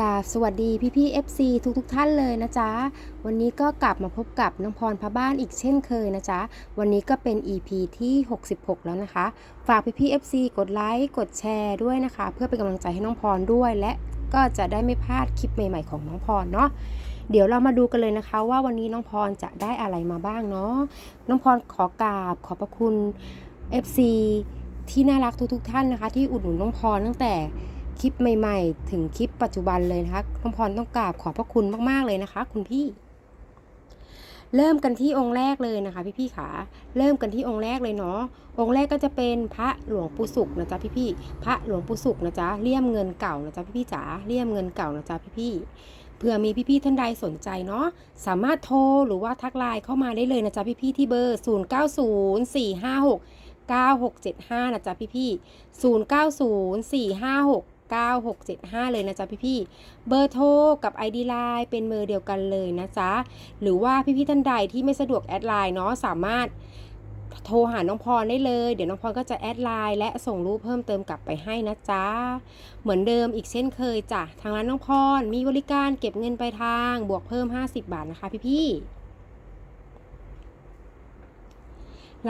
กาบสวัสดีพี่พี่ FC ทุกทุกท่านเลยนะจ๊ะ วันนี้ก็กลับมาพบกับน้องพรพระบ้านอีกเช่นเคยนะจ๊ะ วันนี้ก็เป็น EP ที่ 66 แล้วนะคะ ฝากพี่พี่ FC กดไลค์กดแชร์ด้วยนะคะ เพื่อเป็นกำลังใจให้น้องพรด้วย และก็จะได้ไม่พลาดคลิปใหม่ ๆ ของน้องพรเนาะเดี๋ยวเรามาดูกันเลยนะคะ ว่าวันนี้น้องพรจะได้อะไรมาบ้างเนาะน้องพรขอกราบขอบพระคุณ FC ที่น่ารักทุกๆท่านนะคะ ที่อุดหนุนน้องพรตั้งแต่ คลิปใหม่ ๆ ถึงคลิปปัจจุบันเลยนะคะน้องพรต้องกราบขอบพระคุณมากๆเลยนะคะ คุณพี่ เริ่มกันที่องค์แรกเลยนะคะ พี่ๆขาเริ่มกันที่องค์แรกเลยเนาะองค์แรกก็จะเป็นพระหลวงปู่สุขนะจ๊ะพี่ๆพระหลวงปู่สุขนะจ๊ะเลี่ยมเงินเก่านะจ๊ะพี่ๆจ๋าเลี่ยมเงินเก่านะจ๊ะพี่ๆเผื่อมีพี่ๆท่านใดสนใจเนาะสามารถโทรหรือว่าทักไลน์เข้ามาได้เลยนะจ๊ะพี่ๆที่เบอร์ 0 9 0 4 5 6 9 6 7 5 นะจ๊ะพี่ๆ0 9 0 4 5 6 9675 เลยนะจ๊ะพี่ๆเบอร์โทรกับ ID Line เป็นเบอร์เดียวกันเลยนะจ๊ะหรือว่าพี่ๆท่านใดที่ไม่สะดวกแอดไลน์เนาะสามารถโทรหาน้องพรได้เลย เดี๋ยวน้องพรก็จะแอดไลน์และส่งรูปเพิ่มเติมกลับไปให้นะจ๊ะ เหมือนเดิมอีกเช่นเคยจ้ะ ทางร้านน้องพรมีบริการเก็บเงินไปลายทาง บวกเพิ่ม 50 บาทนะคะพี่ๆ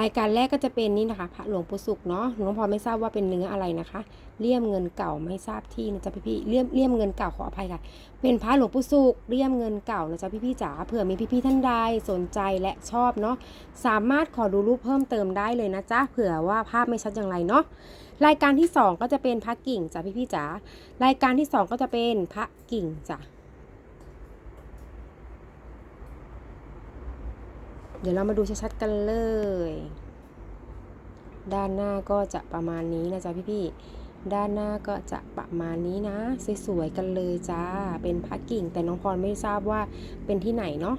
รายการแรกก็จะเป็นนี่นะคะพระหลวงปู่สุขเนาะหลวงพ่อไม่ทราบว่าเป็นเนื้ออะไรนะคะเลี่ยมเงินเก่าไม่ทราบที่นะจ๊ะพี่ๆเลี่ยมเลี่ยมเงินเก่าขออภัยค่ะ เป็นพระหลวงปู่สุขเลี่ยมเงินเก่านะจ๊ะพี่ๆจ๋าเผื่อมีพี่ๆท่านใดสนใจและชอบเนาะสามารถขอดูรูปเพิ่มเติมได้เลยนะจ๊ะเผื่อว่าภาพไม่ชัดอย่างไรเนาะรายการที่สองก็จะเป็นพระกิ่งจ้ะพี่ๆจ๋ารายการที่สองก็จะเป็นพระกิ่งจ้ะ เดี๋ยวเรามาดูชัดๆกันเลย ด้านหน้าก็จะประมาณนี้นะจ๊ะพี่ๆ ด้านหน้าก็จะประมาณนี้นะ สวยๆกันเลยจ้า เป็นพระกิ่ง แต่น้องพรไม่ทราบว่าเป็นที่ไหนเนาะ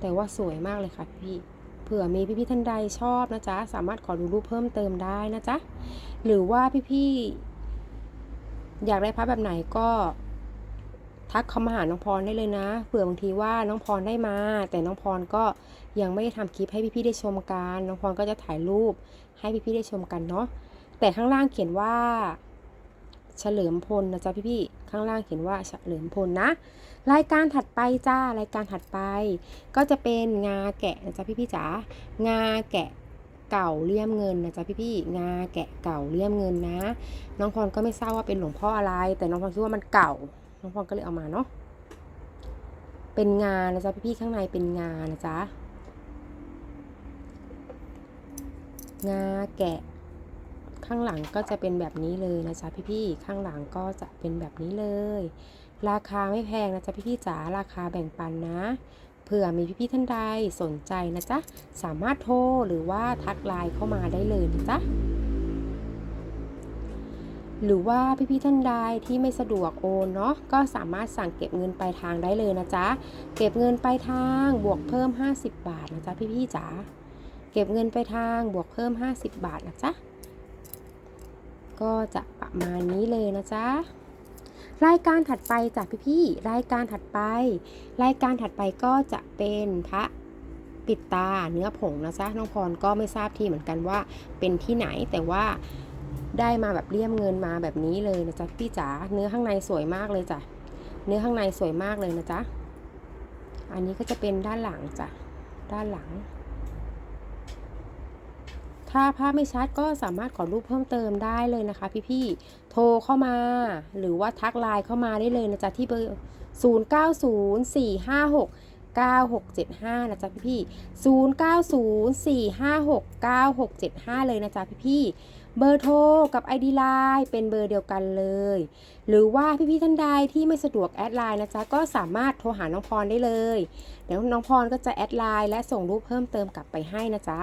แต่ว่าสวยมากเลยค่ะพี่เผื่อมีพี่ๆท่านใดชอบนะจ๊ะ สามารถขอดูรูปเพิ่มเติมได้นะจ๊ะ หรือว่าพี่ๆ อยากได้พระแบบไหนก็ ทักเข้ามาหาน้องพรได้เลยนะเผื่อบางทีว่าน้องพรได้มา แต่น้องพรก็ยังไม่ได้ทำคลิปให้พี่ๆได้ชมกันน้องพรก็จะถ่ายรูปให้พี่ๆได้ชมกันเนาะแต่ข้างล่างเขียนว่า เฉลิมพลนะจ๊ะพี่ๆข้างล่างเขียนว่าเฉลิมพลนะ รายการถัดไปจ้ารายการถัดไป ก็จะเป็นงาแกะนะจ๊ะพี่ๆจ๋างาแกะเก่าเลี่ยมเงินนะจ๊ะพี่ๆงาแกะเก่าเลี่ยมเงินนะ น้องพรก็ไม่ทราบว่าเป็นหลวงพ่ออะไร แต่น้องพรคิดว่ามันเก่า น้องพรก็เลยเอามาเนาะ เป็นงานนะจ๊ะพี่ๆข้างในเป็นงานนะจ๊ะ งาแกะ ข้างหลังก็จะเป็นแบบนี้เลยนะจ๊ะพี่ๆข้างหลังก็จะเป็นแบบนี้เลย ราคาไม่แพงนะจ๊ะพี่ๆจ๋า ราคาแบ่งปันนะเผื่อมีพี่ๆท่านใดสนใจนะจ๊ะ สามารถโทรหรือว่าทักไลน์เข้ามาได้เลยนะจ๊ะ หรือว่าพี่ๆท่านใดที่ไม่สะดวกโอนเนาะก็สามารถสั่งเก็บเงินปลายทางได้เลยนะจ๊ะ เก็บเงินปลายทางบวกเพิ่ม 50 บาทนะจ๊ะพี่ๆจ๋าเก็บเงินปลายทางบวกเพิ่ม 50 บาทนะจ๊ะก็จะประมาณนี้เลยนะจ๊ะรายการถัดไปจากพี่ๆรายการถัดไป รายการถัดไปก็จะเป็นพระปิดตาเนื้อผงนะจ๊ะน้องพรก็ไม่ทราบที่เหมือนกันว่าเป็นที่ไหนแต่ว่า ได้มาแบบเลี่ยมเงินมาแบบนี้เลยนะจ๊ะพี่จ๋าเนื้อข้างในสวยมากเลยจ้ะเนื้อข้างในสวยมากเลยนะจ๊ะอันนี้ก็จะเป็นด้านหลังจ้ะด้านหลัง ถ้าภาพไม่ชัดก็สามารถขอรูปเพิ่มเติมได้เลยนะคะพี่ๆโทรเข้ามา หรือว่าทักไลน์เข้ามาได้เลยนะจ๊ะที่เบอร์ 0 9 0 4 5 6 9 6 7 5 นะจ๊ะพี่ๆ0 9 0 4 5 6 9 6 7 5 เลยนะจ๊ะพี่ๆ เบอร์โทรกับ ID Line เป็นเบอร์เดียวกันเลย หรือว่าพี่ๆท่านใดที่ไม่สะดวกแอดไลน์นะจ๊ะก็สามารถโทรหาน้องพรได้เลยเดี๋ยวน้องพรก็จะแอดไลน์และส่งรูปเพิ่มเติมกลับไปให้นะจ๊ะ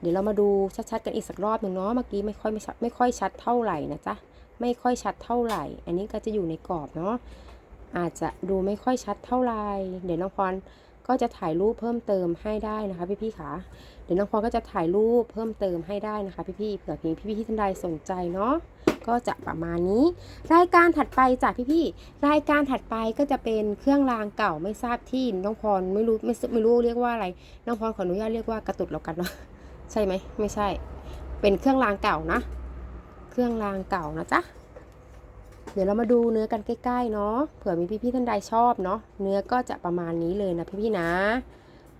เดี๋ยวเรามาดูชัดๆกันอีกสักรอบหนึ่งเนาะเมื่อกี้ไม่ค่อยไม่ชัดไม่ค่อยชัดเท่าไหร่นะจ๊ะไม่ค่อยชัดเท่าไหร่ อันนี้ก็จะอยู่ในกรอบเนาะอาจจะดูไม่ค่อยชัดเท่าไหร่ เดี๋ยวน้องพร ก็จะถ่ายรูปเพิ่มเติมให้ได้นะคะพี่ๆค่ะเดี๋ยวน้องพรก็จะถ่ายรูปเพิ่มเติมให้ได้นะคะพี่ๆเผื่อมีพี่ๆท่านใดสนใจเนาะก็จะประมาณนี้ รายการถัดไปจากพี่ๆรายการถัดไปก็จะเป็นเครื่องรางเก่าไม่ทราบที่น้องพรไม่รู้ไม่ไม่รู้เรียกว่าอะไรน้องพรขออนุญาตเรียกว่ากระตุดแล้วกันเนาะใช่ไหมไม่ใช่ เป็นเครื่องรางเก่านะ เครื่องรางเก่านะจ๊ะ เดี๋ยวเรามาดูเนื้อกันใกล้ๆเนาะเผื่อมีพี่ๆท่านใดชอบเนาะเนื้อก็จะประมาณนี้เลยนะพี่ๆนะ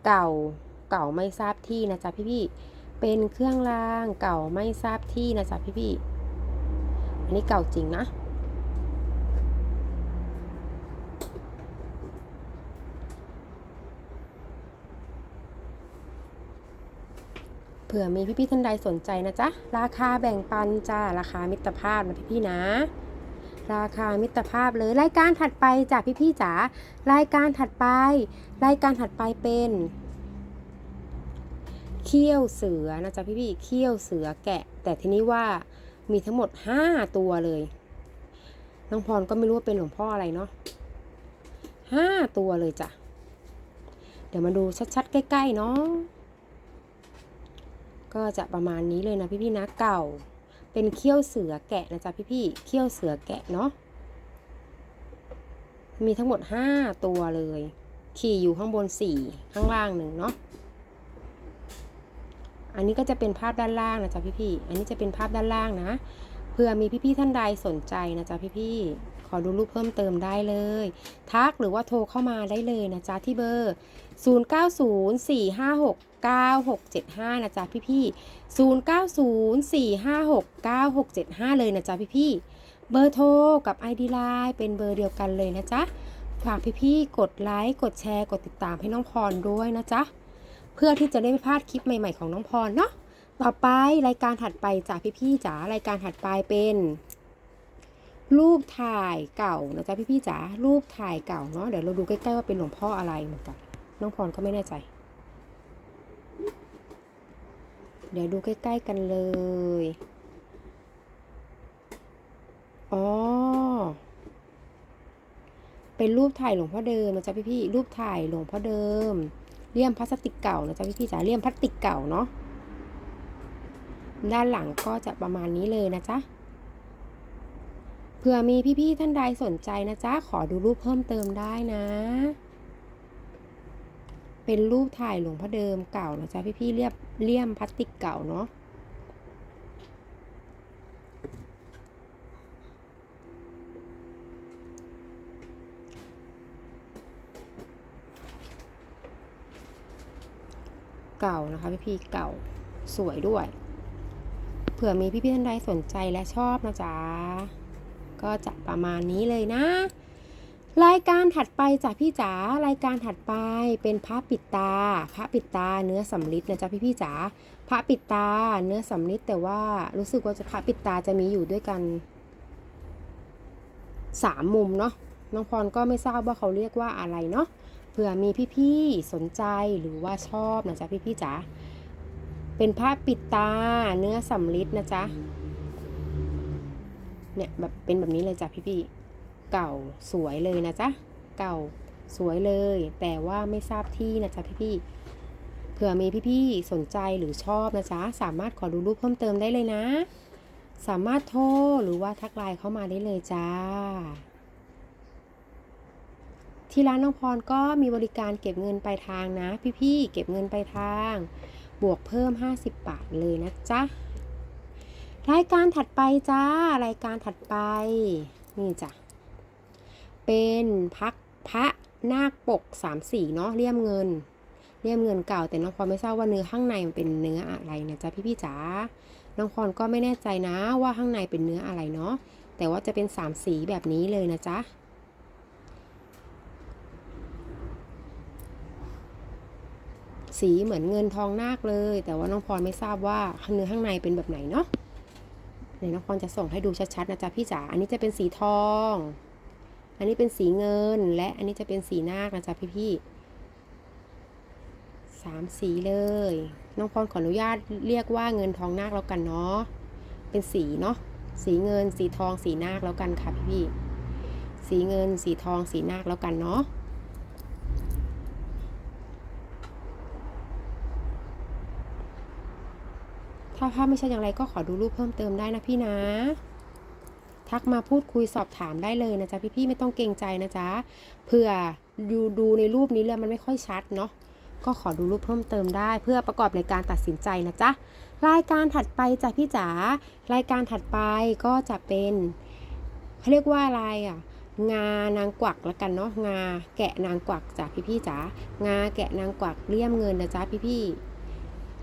เก่าเก่าไม่ทราบที่นะจ๊ะพี่ๆเป็นเครื่องรางเก่าไม่ทราบที่นะจ๊ะพี่ๆอันนี้เก่าจริงนะเผื่อมีพี่ๆท่านใดสนใจนะจ๊ะ ราคาแบ่งปันจ้า ราคามิตรภาพนะพี่ๆนะ ราคามิตรภาพเลย รายการถัดไปจ้ะพี่ๆจ๋ารายการถัดไป รายการถัดไปเป็นเขี้ยวเสือนะจ๊ะพี่ๆเขี้ยวเสือแกะ แต่ทีนี้ว่ามีทั้งหมด 5 ตัวเลยน้องพรก็ไม่รู้ว่าเป็นหลวงพ่ออะไรเนาะห้าตัวเลยจ้ะ เดี๋ยวมาดูชัดๆ ใกล้ๆเนาะก็จะประมาณนี้เลยนะพี่ๆนะเก่า เป็นเขี้ยวเสือแกะนะจ๊ะพี่พี่เขี้ยวเสือแกะเนาะ มีทั้งหมดห้าตัวเลย ขี่อยู่ข้างบนสี่ข้างล่างหนึ่งเนาะ อันนี้ก็จะเป็นภาพด้านล่างนะจ๊ะพี่พี่อันนี้จะเป็นภาพด้านล่างนะ เผื่อมีพี่พี่ท่านใดสนใจนะจ๊ะพี่พี่ อดูรูปเพิ่มเติมได้เลย ทักหรือว่าโทรเข้ามาได้เลยนะจ๊ะที่เบอร์ 0904569675 นะจ๊ะพี่ๆ0904569675 เลยนะจ๊ะพี่ๆเบอร์โทรกับ ID Line เป็นเบอร์เดียวกันเลยนะจ๊ะฝากพี่ๆกดไลค์กดแชร์กดติดตามให้น้องพรด้วยนะจ๊ะเพื่อที่จะได้ไม่พลาดคลิปใหม่ๆของน้องพรเนาะต่อไปรายการถัดไปจ้ะพี่ๆจ๋ารายการถัดไปเป็น รูปถ่ายเก่านะจ๊ะพี่ๆจ๋ารูปถ่ายเก่าเนาะเดี๋ยวเราดูใกล้ๆว่าเป็นหลวงพ่ออะไรเหมือนกันน้องพรก็ไม่แน่ใจ เดี๋ยวดูใกล้ๆกันเลยอ๋อเป็นรูปถ่ายหลวงพ่อเดิมนะจ๊ะพี่ๆรูปถ่ายหลวงพ่อเดิมเลี่ยมพลาสติกเก่านะจ๊ะพี่ๆจ๋าเลี่ยมพลาสติกเก่าเนาะด้านหลังก็จะประมาณนี้เลยนะจ๊ะ เผื่อมีพี่ๆท่านใดสนใจนะจ๊ะ ขอดูรูปเพิ่มเติมได้นะ เป็นรูปถ่ายหลวงพ่อเดิมเก่านะจ๊ะพี่ๆเรียบเลี่ยมพลาสติกเก่าเนาะเก่านะคะพี่ๆเก่าสวยด้วย เผื่อมีพี่ๆท่านใดสนใจและชอบนะจ๊ะ ก็จะประมาณนี้เลยนะ รายการถัดไปจ้ะพี่จ๋ารายการถัดไปเป็นพระปิดตา พระปิดตาเนื้อสำลิดนะจ๊ะพี่พี่จ๋าพระปิดตาเนื้อสำลิดแต่ว่ารู้สึกว่าจะพระปิดตาจะมีอยู่ด้วยกันสามมุมเนาะน้องพรก็ไม่ทราบว่าเขาเรียกว่าอะไรเนาะเผื่อมีพี่ๆสนใจหรือว่าชอบนะจ๊ะพี่พี่ๆจ๋าเป็นผ้าปิดตาเนื้อสำลิดนะจ๊ะ เนี่ยแบบเป็นแบบนี้เลยจ้ะพี่พี่ๆเก่าสวยเลยนะจ๊ะเก่าสวยเลย แต่ว่าไม่ทราบที่นะจ๊ะพี่ๆเผื่อมีพี่ๆสนใจหรือชอบนะจ๊ะสามารถขอดูรูปเพิ่มเติมได้เลยนะ สามารถโทรหรือว่าทักไลน์เข้ามาได้เลยจ้าที่ร้านน้องพรก็มีบริการเก็บเงินปลายทางนะ พี่ๆเก็บเงินปลายทาง บวกเพิ่ม 50 บาทเลยนะจ๊ะ รายการถัดไปจ้า รายการถัดไป นี่จ้ะ เป็นพักพระนาคปกสามสีเนาะเลี่ยมเงินเลี่ยมเงินเก่า แต่น้องพรไม่ทราบว่าเนื้อข้างในมันเป็นเนื้ออะไรนะจ๊ะพี่พี่จ๋าน้องพรก็ไม่แน่ใจนะว่าข้างในเป็นเนื้ออะไรเนาะแต่ว่าจะเป็นสามสีแบบนี้เลยนะจ๊ะสีเหมือนเงินทองนาคเลย แต่ว่าน้องพรไม่ทราบว่าเนื้อข้างในเป็นแบบไหนเนาะ เดี๋ยวน้องพรจะส่งให้ดูชัดๆนะจ๊ะพี่จ๋า อันนี้จะเป็นสีทอง อันนี้เป็นสีเงิน และอันนี้จะเป็นสีนาคนะจ๊ะพี่ๆสามสีเลย น้องพรขออนุญาตเรียกว่าเงินทองนาคแล้วกันเนาะ เป็นสีเนาะ สีเงิน สีทอง สีนาคแล้วกันค่ะพี่ๆ สีเงิน สีทอง สีนาคแล้วกันเนาะ ถ้าภาพไม่ใช่อย่างไรก็ขอดูรูปเพิ่มเติมได้นะพี่นะ ทักมาพูดคุยสอบถามได้เลยนะจ๊ะพี่ๆไม่ต้องเกรงใจนะจ๊ะเผื่อดูดูในรูปนี้แล้วมันไม่ค่อยชัดเนาะก็ขอดูรูปเพิ่มเติมได้ เพื่อประกอบในการตัดสินใจนะจ๊ะรายการถัดไปจ้ะพี่จ๋ารายการถัดไปก็จะเป็นเขาเรียกว่าอะไรอะงานางกวักละกันเนาะงาแกะนางกวักจ้ะพี่ๆจ๋างาแกะนางกวักเลี่ยมเงินนะจ๊ะพี่ๆ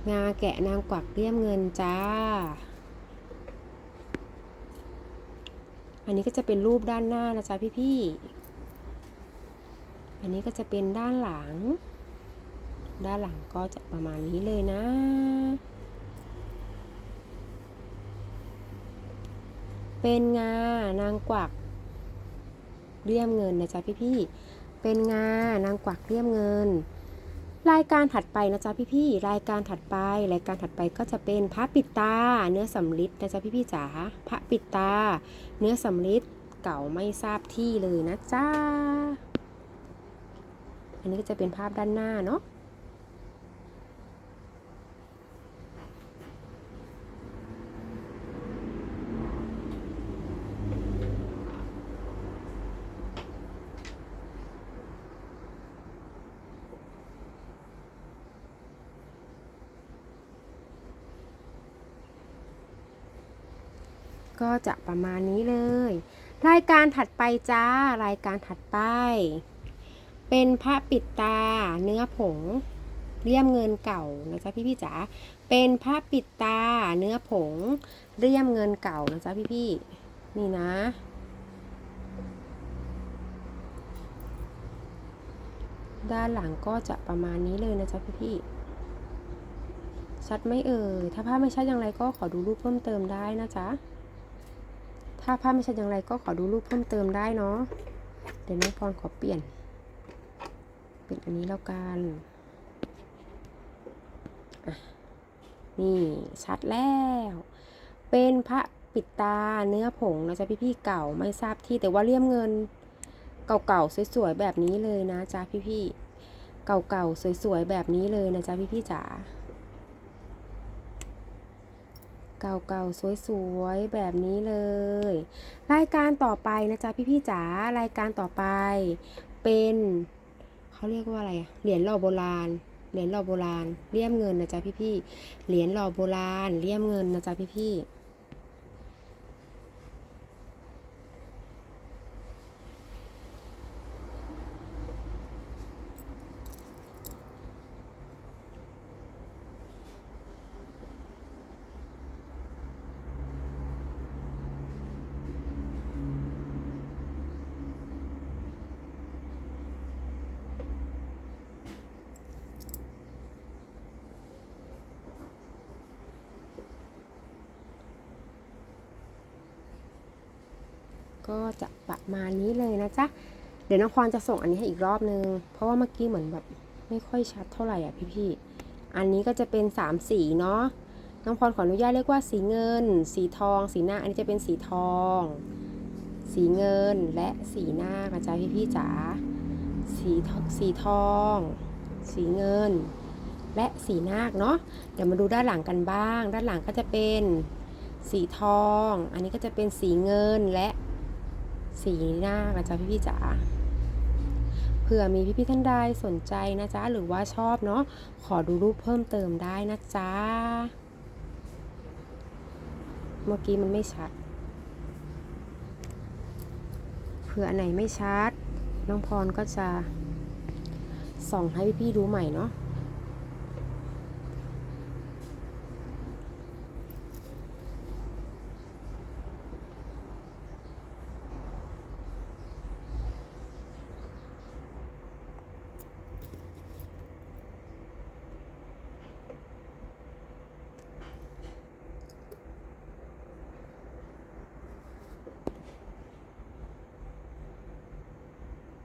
งาแกะนางกวักเลี่ยมเงินจ้า อันนี้ก็จะเป็นรูปด้านหน้านะจ๊ะพี่ๆ อันนี้ก็จะเป็นด้านหลัง ด้านหลังก็จะประมาณนี้เลยนะ เป็นงานางกวักเลี่ยมเงินนะจ๊ะพี่ๆ เป็นงานางกวักเลี่ยมเงิน รายการถัดไปนะจ๊ะพี่ๆรายการถัดไป รายการถัดไปก็จะเป็นพระปิดตา เนื้อสำลิดนะจ๊ะพี่ๆจ๋าพระปิดตา เนื้อสำลิดเก่าไม่ทราบที่เลยนะจ๊ะอันนี้ก็จะเป็นภาพด้านหน้าเนาะ ก็จะประมาณนี้เลย รายการถัดไปจ้า รายการถัดไป เป็นพระปิดตา เนื้อผงเลี่ยมเงินเก่านะจ๊ะพี่พี่ๆจ๋า เป็นพระปิดตา เนื้อผงเลี่ยมเงินเก่านะจ๊ะพี่พี่ๆนี่นะ ด้านหลังก็จะประมาณนี้เลยนะจ๊ะพี่พี่ชัดไหมเอ่ย ถ้าภาพไม่ชัดอย่างไรก็ขอดูรูปเพิ่มเติมได้นะจ๊ะ ถ้าภาพไม่ชัดอย่างไรก็ขอดูรูปเพิ่มเติมได้เนาะ เดี๋ยวน้องพรขอเปลี่ยน เป็นอันนี้แล้วกัน นี่ชัดแล้ว เป็นพระปิดตาเนื้อผงนะจ๊ะพี่ๆเก่าไม่ทราบที่แต่ว่าเลี่ยมเงินเก่าๆสวยๆแบบนี้เลยนะจ๊ะพี่ๆเก่าๆสวยๆแบบนี้เลยนะจ๊ะพี่ๆจ๋า เก่าๆ สวยๆ แบบนี้เลย รายการต่อไปนะจ๊ะพี่ๆจ๋ารายการต่อไป เป็นเขาเรียกว่าอะไรเหรียญหล่อโบราณเหรียญหล่อโบราณเลี่ยมเงินนะจ๊ะพี่ๆเหรียญหล่อโบราณเลี่ยมเงินนะจ๊ะพี่ๆ ก็จะประมาณนี้เลยนะจ๊ะ เดี๋ยวน้องพรจะส่งอันนี้ให้อีกรอบนึง เพราะว่าเมื่อกี้เหมือนแบบไม่ค่อยชัดเท่าไหร่อะพี่ๆ อันนี้ก็จะเป็นสามสีเนาะ น้องพรขออนุญาตเรียกว่าสีเงิน สีทอง สีหน้า อันนี้จะเป็นสีทอง สีเงินและสีหน้านะจ๊ะพี่ๆจ๋า สีทองสีทอง สีเงิน และสีนาคเนาะ เดี๋ยวมาดูด้านหลังกันบ้าง ด้านหลังก็จะเป็นสีทอง อันนี้ก็จะเป็นสีเงินและ สีหน้านะจ๊ะพี่พี่จ๋าเผื่อมีพี่พี่ท่านใดสนใจนะจ๊ะหรือว่าชอบเนาะขอดูรูปเพิ่มเติมได้นะจ๊ะเมื่อกี้มันไม่ชัดเผื่ออันไหนไม่ชัดน้องพรก็จะส่องให้พี่พี่ๆดูใหม่เนาะ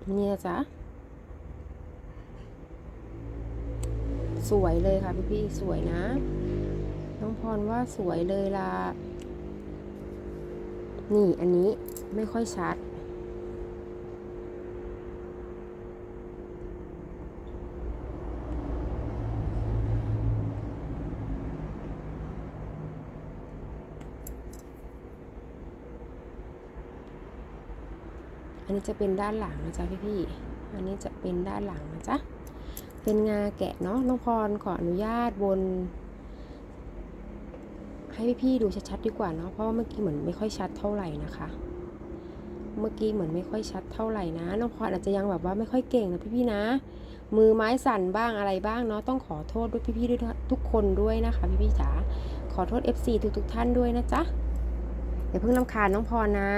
นี่นะจ๊ะ สวยเลยค่ะพี่พี่ๆสวยนะ น้องพรว่าสวยเลยล่ะ นี่อันนี้ไม่ค่อยชัด อั นี้จะเป็นด้านหลังนะจ๊ะพี่พี่อันนี้จะเป็นด้านหลังนะจ๊ะ เป็นงาแกะเนาะ น้องพรขออนุญาตบน ให้พี่ๆดูชัดๆดีกว่าเนาะ เพราะว่าเมื่อกี้เหมือนไม่ค่อยชัดเท่าไหร่นะคะ เมื่อกี้เหมือนไม่ค่อยชัดเท่าไหร่นะ น้องพรอาจจะยังแบบว่าไม่ค่อยเก่งนะพี่ๆนะ มือไม้สั่นบ้างอะไรบ้างเนาะ ต้องขอโทษด้วยพี่ๆด้วยทุกคนด้วยนะคะ พี่ๆจ๋า ขอโทษ FC ทุกๆท่านด้วยนะจ๊ะอย่าเพิ่งรำคาญน้องพรนะ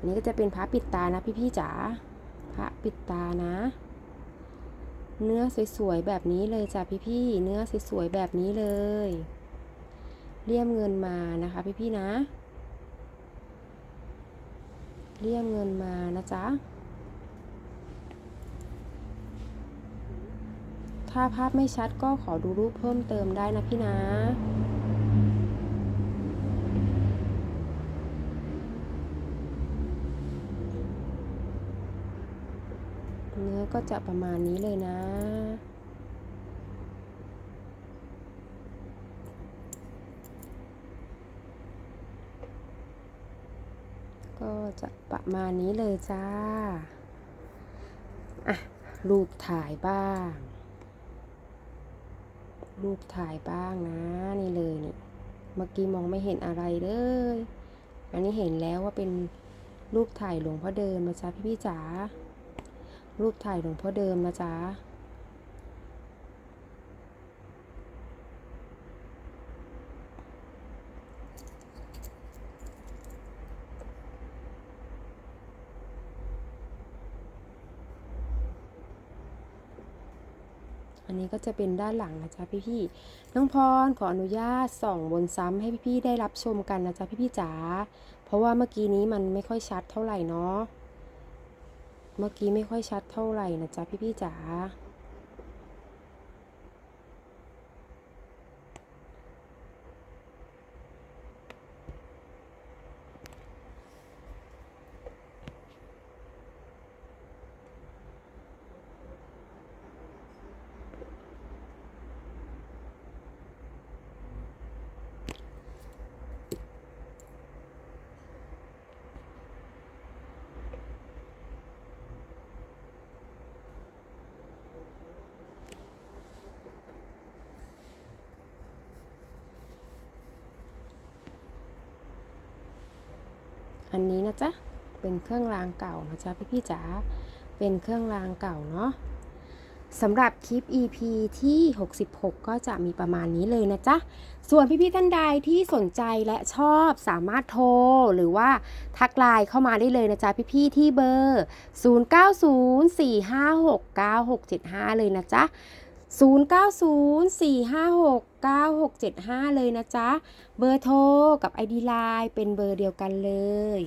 อันนี้ก็จะเป็นพระปิดตานะพี่ๆจ๋า พระปิดตานะ เนื้อสวยๆแบบนี้เลยจ้ะพี่ๆ เนื้อสวยๆแบบนี้เลย เลี่ยมเงินมานะคะพี่ๆนะ เลี่ยมเงินมานะจ๊ะ ถ้าภาพไม่ชัดก็ขอดูรูปเพิ่มเติมได้นะพี่นะ เนื้อ ก็จะประมาณนี้เลยนะ ก็จะประมาณนี้เลยจ้า อะ รูปถ่ายบ้าง รูปถ่ายบ้างนะ นี่เลยนี่ เมื่อกี้มองไม่เห็นอะไรเลย อันนี้เห็นแล้วว่าเป็นรูปถ่ายหลวงพ่อเดินมนะจ๊ะพี่พี่จ๋า รูปถ่ายหลวงพ่อเดิมนะจ๊ะอันนี้ก็จะเป็นด้านหลังนะจ๊ะพี่ๆน้องพรขออนุญาตส่องบนซ้ำให้พี่ๆได้รับชมกันนะจ๊ะพี่ๆจ๋า เพราะว่าเมื่อกี้นี้มันไม่ค่อยชัดเท่าไหร่เนาะ เมื่อกี้ไม่ค่อยชัดเท่าไหร่นะจ๊ะพี่ๆจ๋า อันนี้นะจ๊ะ เป็นเครื่องรางเก่านะจ๊ะพี่ๆจ๋า เป็นเครื่องรางเก่าเนาะสำหรับคลิป EP ที่ 66 ก็จะมีประมาณนี้เลยนะจ๊ะ ส่วนพี่ๆท่านใดที่สนใจและชอบสามารถโทร หรือว่าทักไลน์เข้ามาได้เลยนะจ๊ะ พี่ๆที่เบอร์ 0904569675 เลยนะจ๊ะ 0904569675 เลยนะจ๊ะ เบอร์โทรกับ ID Line เป็นเบอร์เดียวกันเลย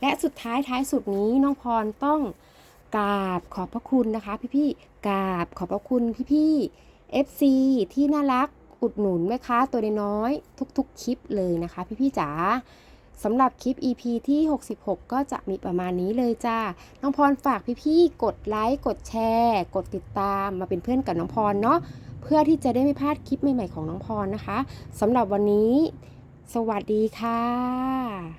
และสุดท้ายท้ายสุดนี้น้องพรต้องกราบขอบพระคุณนะคะ พี่ๆกราบขอบพระคุณพี่ๆ FC ที่น่ารักอุดหนุนแม่ค้าตัวน้อยทุก ๆ คลิปเลยนะคะ พี่ๆจ๋า สำหรับคลิป EP ที่ 66 ก็จะมีประมาณนี้เลยจ้า น้องพรฝากพี่ๆ กดไลค์ กดแชร์ กดติดตามมาเป็นเพื่อนกับน้องพรเนาะ เพื่อที่จะได้ไม่พลาดคลิปใหม่ๆของน้องพรนะคะ สำหรับวันนี้ สวัสดีค่ะ